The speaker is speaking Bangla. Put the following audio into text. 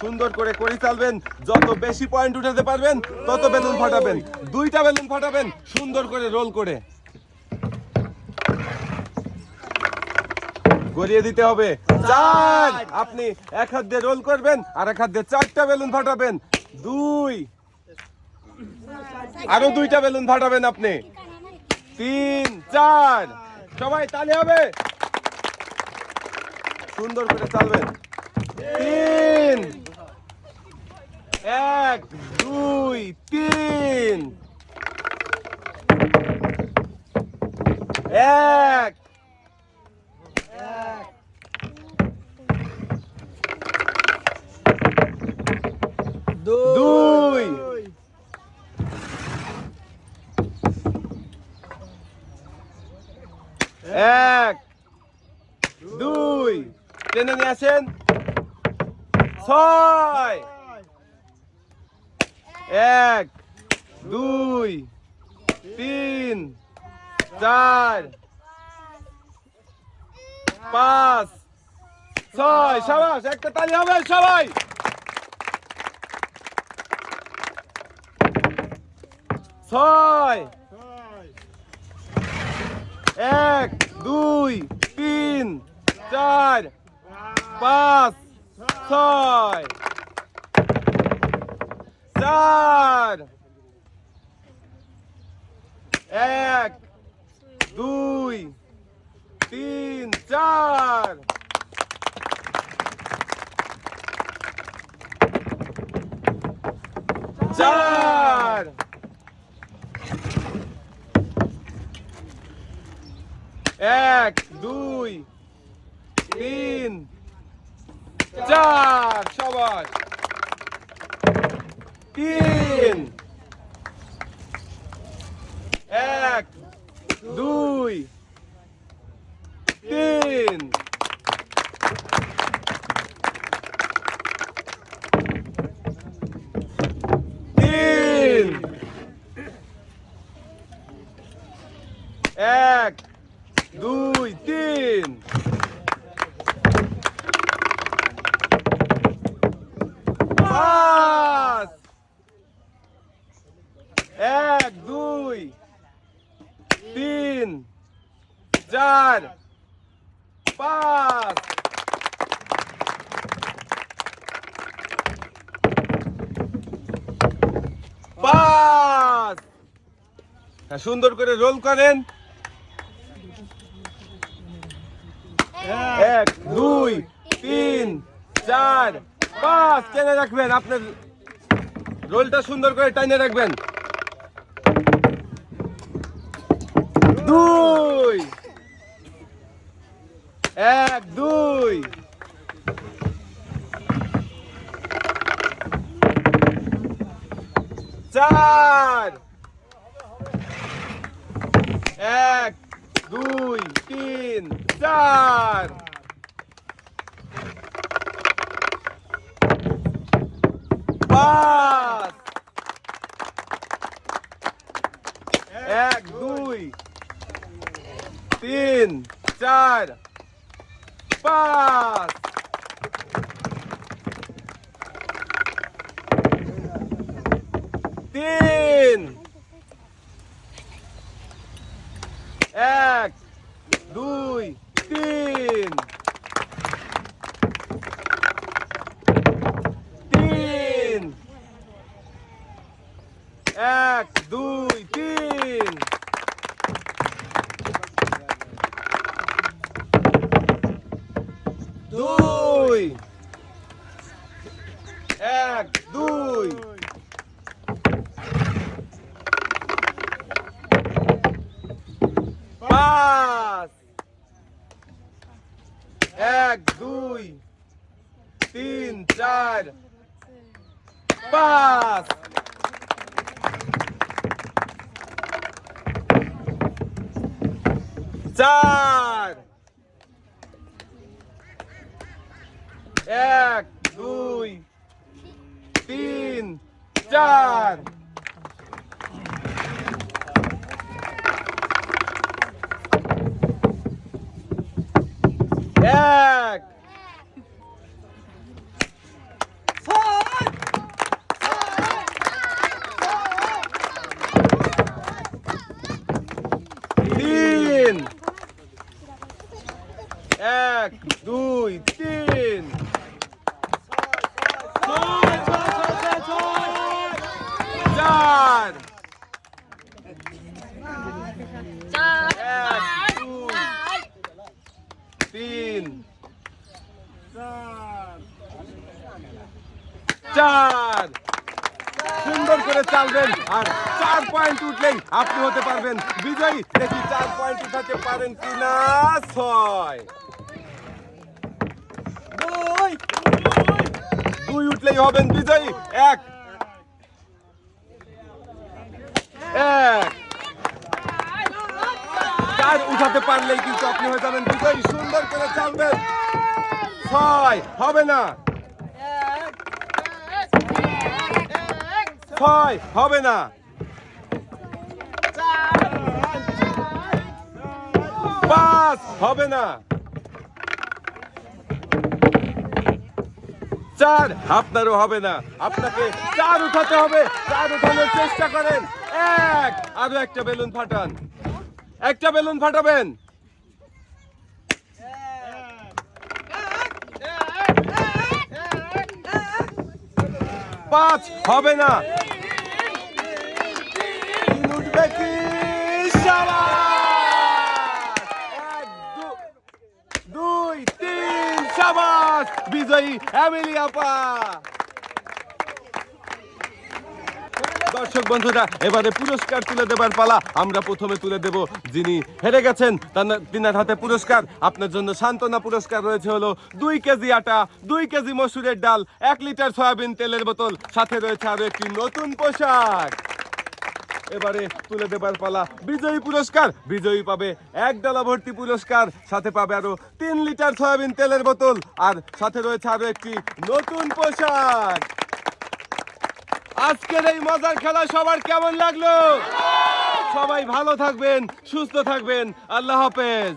সুন্দর করে করি চালবেন। যত বেশি পয়েন্ট উঠাতে পারবেন, তত বেলুন ফাটাবেন। দুইটা বেলুন ফাটাবেন, সুন্দর করে রোল করে। গড়িয়ে দিতে হবে। চার! আপনি এক হাত দিয়ে রোল করবেন, আর এক হাত দিয়ে চারটা বেলুন ফাটাবেন। দুই! আরও দুইটা বেলুন ফাটাবেন আপনি। তিন, চার! সবাই তালি হবে। সুন্দর করে চালবেন। তিন! এক দুই তিন। এক। দুই। এক। দুই। টেনে নিয়ে ছয়। এক, দুই, তিন, চার, পাঁচ, ছয়। সবাই একটা তালি হবে সবাই। ছয়। এক, দুই, তিন, চার, পাঁচ, ছয়। চার এক দুই তিন চার! চার! এক দুই তিন চার! সবাই! তিন। এক দুই তিন তিন এক দুই তিন পাঁচ এক দুই তিন চার পাঁচ পাঁচ সুন্দর করে রোল করেন। এক, দুই, তিন, চার, পাঁচ। টেনে রাখবেন আপনার রোলটা সুন্দর করে টাইনে রাখবেন। দুই এক দুই। চার। এক দুই তিন চার। পাঁচ। এক দুই তিন চার। পাঁচ তিন এক দুই তিন তিন এক দুই তিন দুই এক দুই পাঁচ এক দুই তিন চার। পাঁচ চার। এক দুই তিন চার এক এক, দুই, তিন। চার। এক তিন। চার। সুন্দর করে চালবেন আর চার পয়েন্ট উঠলেই আপনি হতে পারবেন। বিজয়ী, দেখি চার পয়েন্ট উঠাতে পারেন কিনা? ছয়। দুই উঠলেই হবেন বিজয়ী। এক। এক। চার উঠাতে পারলেই কিন্তু আপনি হয়ে যাবেন বিজয়ী। সুন্দর করে চালবেন। ছয়। হবে না। ছয়। হবে না। পাঁচ। হবে না। চার আপনারও হবে না। আপনাকে চার উঠাতে হবে। চার উঠানোর চেষ্টা করেন। এক, আরও একটা বেলুন ফাটান। একটা বেলুন ফাটাবেন। পাঁচ, হবে না। উঠবে কি সাবাস! এক, দু- দুই তিন সাবাস বিজয়ী এমিলি আপা দর্শক, বন্ধুরা, এবারে পুরস্কার তুলে দেবার পালা আমরা প্রথমে তুলে দেব যিনি হেরে গেছেন তিনার হাতে পুরস্কার। আপনার জন্য সান্ত্বনা পুরস্কার রয়েছে হলো দুই কেজি আটা, দুই কেজি মসুরের ডাল, এক লিটার সয়াবিন তেলের বোতল। সাথে রয়েছে আরও একটি নতুন পোশাক। এবারে তুলে দেবার পালা। বিজয়ী পুরস্কার। বিজয়ী পাবে এক ডালা ভর্তি পুরস্কার। সাথে পাবে আরও তিন লিটার সয়াবিন তেলের বোতল। আর সাথে রয়েছে আরও একটি নতুন পোশাক। আজকের এই মজার খেলা সবার কেমন লাগল? সবাই ভালো থাকবেন, সুস্থ থাকবেন। আল্লাহ হাফেজ।